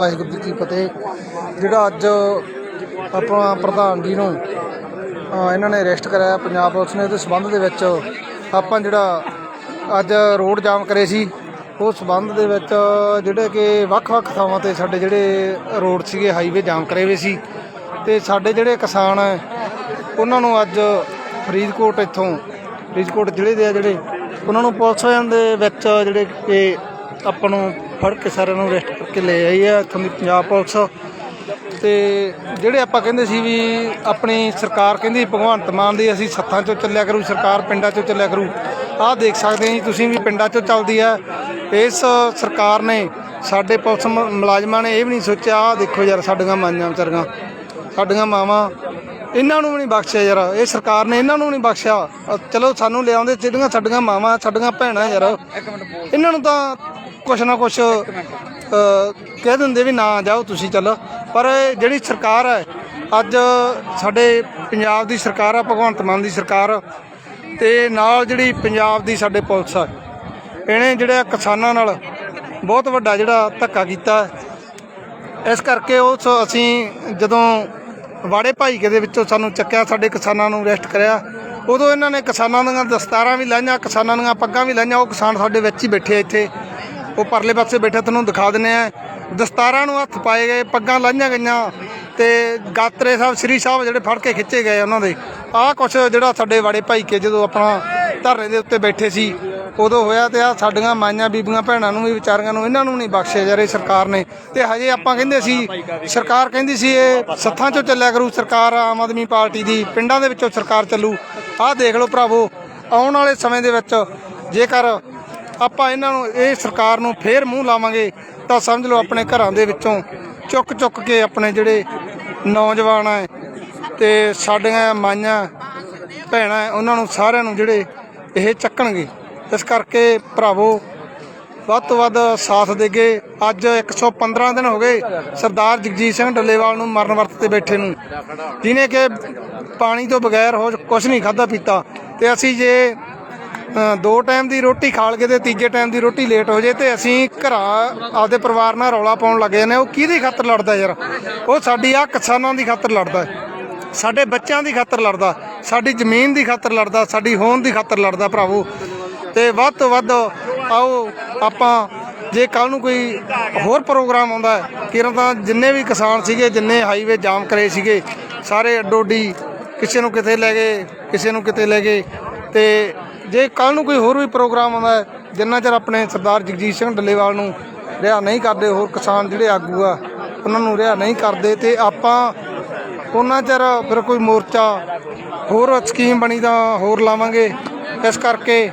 ਵਾਹਿਗੁਰੂ ਜੀ ਕੀ ਫਤਿਹ। ਜਿਹੜਾ ਅੱਜ ਆਪਣਾ ਪ੍ਰਧਾਨ ਜੀ ਨੂੰ ਇਹਨਾਂ ਨੇ ਅਰੈਸਟ ਕਰਾਇਆ ਪੰਜਾਬ ਪੁਲਿਸ ਨੇ ਉਹਦੇ ਸਬੰਧ ਦੇ ਵਿੱਚ ਆਪਾਂ ਜਿਹੜਾ ਅੱਜ ਰੋਡ ਜਾਮ ਕਰੇ ਸੀ, ਉਹ ਸਬੰਧ ਦੇ ਵਿੱਚ ਜਿਹੜੇ ਕਿ ਵੱਖ-ਵੱਖ ਥਾਵਾਂ ਤੇ ਸਾਡੇ ਜਿਹੜੇ ਰੋਡ ਸੀਗੇ ਹਾਈਵੇ ਜਾਮ ਕਰੇ ਹੋਏ ਸੀ। ਤੇ ਸਾਡੇ ਜਿਹੜੇ ਕਿਸਾਨ ਹੈ, ਉਹਨਾਂ ਨੂੰ ਅੱਜ ਫਰੀਦਕੋਟ ਇੱਥੋਂ, ਫਰੀਦਕੋਟ ਜ਼ਿਲ੍ਹੇ ਦੇ ਆ ਜਿਹੜੇ, ਉਹਨਾਂ ਨੂੰ ਪੁਲਿਸ ਵਾਲਿਆਂ ਦੇ ਵਿੱਚ ਜਿਹੜੇ ਕਿ ਆਪਾਂ ਨੂੰ ਫੜ ਕੇ ਸਾਰਿਆਂ ਨੂੰ ਅਰੈਸਟ ਕਰਕੇ ਲੈ ਆਈ ਹੈ ਇੱਥੋਂ ਦੀ ਪੰਜਾਬ ਪੁਲਿਸ। ਤੇ ਜਿਹੜੇ ਆਪਾਂ ਕਹਿੰਦੇ ਸੀ ਵੀ ਆਪਣੀ ਸਰਕਾਰ ਕਹਿੰਦੀ ਭਗਵੰਤ ਮਾਨ ਦੀ ਅਸੀਂ ਸੱਥਾਂ ਚੋਂ ਚੱਲਿਆ ਕਰੂ, ਸਰਕਾਰ ਪਿੰਡਾਂ ਚੋਂ ਚੱਲਿਆ ਕਰੂ, ਆਹ ਦੇਖ ਸਕਦੇ ਜੀ ਤੁਸੀਂ ਵੀ ਪਿੰਡਾਂ ਚੋਂ ਚੱਲਦੀ ਹੈ ਇਸ ਸਰਕਾਰ ਨੇ ਸਾਡੇ ਪੁਲਿਸ ਮ- ਮੁਲਾਜ਼ਮਾਂ ਨੇ ਇਹ ਵੀ ਨਹੀਂ ਸੋਚਿਆ, ਆਹ ਦੇਖੋ ਯਾਰ ਸਾਡੀਆਂ ਮਾਈਆਂ ਵਿਚਾਰੀਆਂ, ਸਾਡੀਆਂ ਮਾਵਾਂ, ਇਹਨਾਂ ਨੂੰ ਵੀ ਨਹੀਂ ਬਖਸ਼ਿਆ ਯਾਰ, ਇਹ ਸਰਕਾਰ ਨੇ ਇਹਨਾਂ ਨੂੰ ਨਹੀਂ ਬਖਸ਼ਿਆ। ਚਲੋ ਸਾਨੂੰ ਲਿਆਉਂਦੇ ਜਿਹੜੀਆਂ ਸਾਡੀਆਂ ਮਾਵਾਂ, ਸਾਡੀਆਂ ਭੈਣਾਂ ਯਾਰ, ਇਹਨਾਂ ਨੂੰ ਤਾਂ ਕੁਛ ਨਾ ਕੁਛ ਅ, ਕਹਿ ਦਿੰਦੇ ਵੀ ਨਾ ਜਾਓ ਤੁਸੀਂ ਚੱਲ ਪਰ ਇਹ ਜਿਹੜੀ ਸਰਕਾਰ ਹੈ ਅੱਜ ਸਾਡੇ ਪੰਜਾਬ ਦੀ ਸਰਕਾਰ ਆ ਭਗਵੰਤ ਮਾਨ ਦੀ ਸਰਕਾਰ ਤੇ ਨਾਲ ਜਿਹੜੀ ਪੰਜਾਬ ਦੀ ਸਾਡੇ ਪੁਲਿਸ ਆ ਇਹਨੇ ਜਿਹੜੇ ਕਿਸਾਨਾਂ ਨਾਲ ਬਹੁਤ ਵੱਡਾ ਜਿਹੜਾ ਧੱਕਾ ਕੀਤਾ ਹੈ। ਇਸ ਕਰਕੇ ਉਸ ਅਸੀਂ ਜਦੋਂ ਵਾੜੇ ਭਾਈਕੇ ਦੇ ਵਿੱਚੋਂ ਸਾਨੂੰ ਚੱਕਿਆ ਸਾਡੇ ਕਿਸਾਨਾਂ ਨੂੰ ਅਰੈਸਟ ਕਰਿਆ ਉਦੋਂ ਇਹਨਾਂ ਨੇ ਕਿਸਾਨਾਂ ਦੀਆਂ ਦਸਤਾਰਾਂ ਵੀ ਲਾਈਆਂ ਕਿਸਾਨਾਂ ਦੀਆਂ ਪੱਗਾਂ ਵੀ ਲਾਈਆਂ ਉਹ ਕਿਸਾਨ ਸਾਡੇ ਵਿੱਚ ਹੀ ਬੈਠੇ ਆ ਇੱਥੇ ਉਹ ਪਰਲੇ ਪਾਸੇ ਬੈਠੇ, ਤੁਹਾਨੂੰ ਦਿਖਾ ਦਿੰਨੇ ਆ ਦਸਤਾਰਾਂ ਨੂੰ ਹੱਥ ਪਾਏ ਗਏ, ਪੱਗਾਂ ਲਾਈਆਂ ਗਈਆਂ ਤੇ ਗਾਤਰੇ ਸਾਹਿਬ, ਸ੍ਰੀ ਸਾਹਿਬ ਜਿਹੜੇ ਫੜ ਕੇ ਖਿੱਚੇ ਗਏ ਉਹਨਾਂ ਦੇ। ਆਹ ਕੁਛ ਜਿਹੜਾ ਸਾਡੇ ਵਾੜੇ ਭਾਈ ਕੇ ਜਦੋਂ ਆਪਣਾ ਧਰਨੇ ਦੇ ਉੱਤੇ ਬੈਠੇ ਸੀ, ਉਦੋਂ ਹੋਇਆ ਤੇ ਆ ਸਾਡੀਆਂ ਮਾਈਆਂ, ਬੀਬੀਆਂ, ਭੈਣਾਂ ਨੂੰ ਵੀ, ਵਿਚਾਰੀਆਂ ਨੂੰ ਇਹਨਾਂ ਨੂੰ ਨਹੀਂ ਬਖਸ਼ਿਆ ਜਾ ਰਹੀ ਸਰਕਾਰ ਨੇ। ਤੇ ਹਜੇ ਆਪਾਂ ਕਹਿੰਦੇ ਸੀ, ਸਰਕਾਰ ਕਹਿੰਦੀ ਸੀ ਇਹ ਸੱਥਾਂ ਚੋਂ ਚੱਲਿਆ ਕਰੂ ਸਰਕਾਰ, ਆਮ ਆਦਮੀ ਪਾਰਟੀ ਦੀ, ਪਿੰਡਾਂ ਦੇ ਵਿੱਚੋਂ ਸਰਕਾਰ ਚੱਲੂ। ਆਹ ਦੇਖ ਲਓ ਭਰਾਵੋ, ਆਉਣ ਵਾਲੇ ਸਮੇਂ ਦੇ ਵਿੱਚ ਜੇਕਰ ਆਪਾਂ ਇਹਨਾਂ ਨੂੰ, ਇਹ ਸਰਕਾਰ ਨੂੰ ਫੇਰ ਮੂੰਹ ਲਾਵਾਂਗੇ, ਤਾਂ ਸਮਝ ਲਓ ਆਪਣੇ ਘਰਾਂ ਦੇ ਵਿੱਚੋਂ ਚੁੱਕ ਚੁੱਕ ਕੇ ਆਪਣੇ ਜਿਹੜੇ ਨੌਜਵਾਨ ਆ ਤੇ ਸਾਡੀਆਂ ਮਾਈਆਂ, ਭੈਣਾਂ ਉਹਨਾਂ ਨੂੰ ਸਾਰਿਆਂ ਨੂੰ ਜਿਹੜੇ ਇਹ ਚੱਕਣਗੇ। ਇਸ ਕਰਕੇ ਭਰਾਵੋ, ਵੱਧ ਤੋਂ ਵੱਧ ਸਾਥ ਦੇਗੇ। ਅੱਜ 115 ਦਿਨ ਹੋ ਗਏ ਸਰਦਾਰ ਜਗਜੀਤ ਸਿੰਘ ਡੱਲੇਵਾਲ ਨੂੰ ਮਰਨ ਵਰਤ ਤੇ ਬੈਠੇ ਨੂੰ। ਜਿਨੇ ਕਿ ਪਾਣੀ ਤੋਂ ਬਗੈਰ ਹੋ ਕੁਝ ਨਹੀਂ ਖਾਦਾ ਪੀਤਾ। ਤੇ ਅਸੀਂ ਜੇ ਦੋ ਟਾਈਮ ਦੀ ਰੋਟੀ ਖਾ ਲਗੇ ਤੇ ਤੀਜੇ ਟਾਈਮ ਦੀ ਰੋਟੀ ਲੇਟ ਹੋ ਜੇ ਤੇ ਅਸੀਂ ਘਰਾਂ, ਆਪਦੇ ਪਰਿਵਾਰ ਨਾਲ ਰੌਲਾ ਪਾਉਣ ਲੱਗੇ ਨੇ ਉਹ ਕਿਹਦੀ ਖਾਤਰ ਲੜਦਾ ਯਾਰ? ਉਹ ਸਾਡੀ ਆ ਕਿਸਾਨਾਂ ਦੀ ਖਾਤਰ ਲੜਦਾ ਸਾਡੇ ਬੱਚਿਆਂ ਦੀ ਖਾਤਰ ਲੜਦਾ ਸਾਡੀ ਜ਼ਮੀਨ ਦੀ ਖਾਤਰ ਲੜਦਾ ਸਾਡੀ ਹੋਂਦ ਦੀ ਖਾਤਰ ਲੜਦਾ ਭਰਾਵੋ। ਤੇ ਵੱਧ ਤੋਂ ਵੱਧ ਆਓ, ਆਪਾਂ ਜੇ ਕੱਲ ਨੂੰ ਕੋਈ ਹੋਰ ਪ੍ਰੋਗਰਾਮ ਆਉਂਦਾ ਹੈ, ਕਿਰਨ ਤਾਂ ਜਿੰਨੇ ਵੀ ਕਿਸਾਨ ਸੀਗੇ, ਜਿੰਨੇ ਹਾਈਵੇ ਜਾਮ ਕਰੇ ਸੀਗੇ, ਸਾਰੇ ਅੱਡੋਡੀ ਕਿਸੇ ਨੂੰ ਕਿਤੇ ਲੈ ਗਏ, ਕਿਸੇ ਨੂੰ ਕਿਤੇ ਲੈ ਗਏ, ਤੇ ਜੇ ਕੱਲ ਨੂੰ ਕੋਈ ਹੋਰ ਵੀ ਪ੍ਰੋਗਰਾਮ ਆਉਂਦਾ ਹੈ, ਜਿੰਨਾ ਚਿਰ ਆਪਣੇ ਸਰਦਾਰ ਜਗਜੀਤ ਸਿੰਘ ਡੱਲੇਵਾਲ ਨੂੰ ਰਿਹਾ ਨਹੀਂ ਕਰਦੇ, ਹੋਰ ਕਿਸਾਨ ਜਿਹੜੇ ਆਗੂ ਆ, ਉਹਨਾਂ ਨੂੰ ਰਿਹਾ ਨਹੀਂ ਕਰਦੇ, ਤੇ ਆਪਾਂ ਉਹਨਾਂ ਚਿਰ ਫਿਰ ਕੋਈ ਮੋਰਚਾ, ਹੋਰ ਸਕੀਮ ਬਣੀ ਤਾਂ ਹੋਰ ਲਾਵਾਂਗੇ। ਇਸ ਕਰਕੇ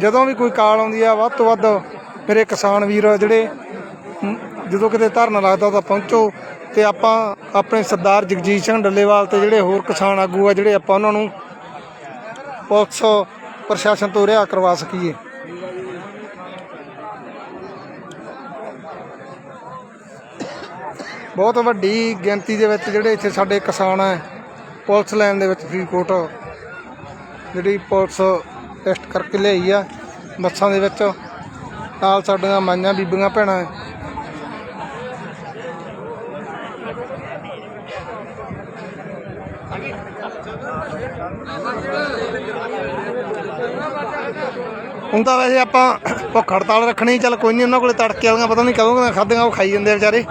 ਜਦੋਂ ਵੀ ਕੋਈ ਕਾਲ ਆਉਂਦੀ ਆ, ਵੱਧ ਤੋਂ ਵੱਧ ਮੇਰੇ ਕਿਸਾਨ ਵੀਰ ਜਿਹੜੇ ਜਦੋਂ ਕਿਤੇ ਧਰਨਾ ਲੱਗਦਾ ਤਾਂ ਪਹੁੰਚੋ, ਤੇ ਆਪਾਂ ਆਪਣੇ ਸਰਦਾਰ ਜਗਜੀਤ ਸਿੰਘ ਡੱਲੇਵਾਲ ਤੇ ਜਿਹੜੇ ਹੋਰ ਕਿਸਾਨ ਆਗੂ ਆ, ਜਿਹੜੇ ਆਪਾਂ ਉਹਨਾਂ ਨੂੰ ਪੁਲਿਸ ਪ੍ਰਸ਼ਾਸਨ ਤੋਂ ਰਿਹਾ ਕਰਵਾ ਸਕੀਏ। ਬਹੁਤ ਵੱਡੀ ਗਿਣਤੀ ਦੇ ਵਿੱਚ ਜਿਹੜੇ ਇੱਥੇ ਸਾਡੇ ਕਿਸਾਨ ਹੈ, ਪੁਲਿਸ ਲਾਈਨ ਦੇ ਵਿੱਚ ਫਰੀਦਕੋਟ, ਜਿਹੜੀ ਪੁਲਿਸ ਟੈਸਟ ਕਰਕੇ ਲਿਆਈ ਆ ਬੱਸਾਂ ਦੇ ਵਿੱਚ। ਨਾਲ ਸਾਡੀਆਂ ਮਾਈਆਂ, ਬੀਬੀਆਂ, ਭੈਣਾਂ। ਹੁਣ ਤਾਂ ਵੈਸੇ ਆਪਾਂ ਭੁੱਖ ਹੜਤਾਲ ਰੱਖਣੀ, ਚੱਲ ਕੋਈ ਨਹੀਂ, ਉਹਨਾਂ ਕੋਲੇ ਤੜਕੇ ਵਾਲੀਆਂ ਪਤਾ ਨਹੀਂ ਕਦੋਂ ਖਾਦੀਆਂ ਉਹ ਖਾਈ ਜਾਂਦੇ ਆ ਵਿਚਾਰੇ।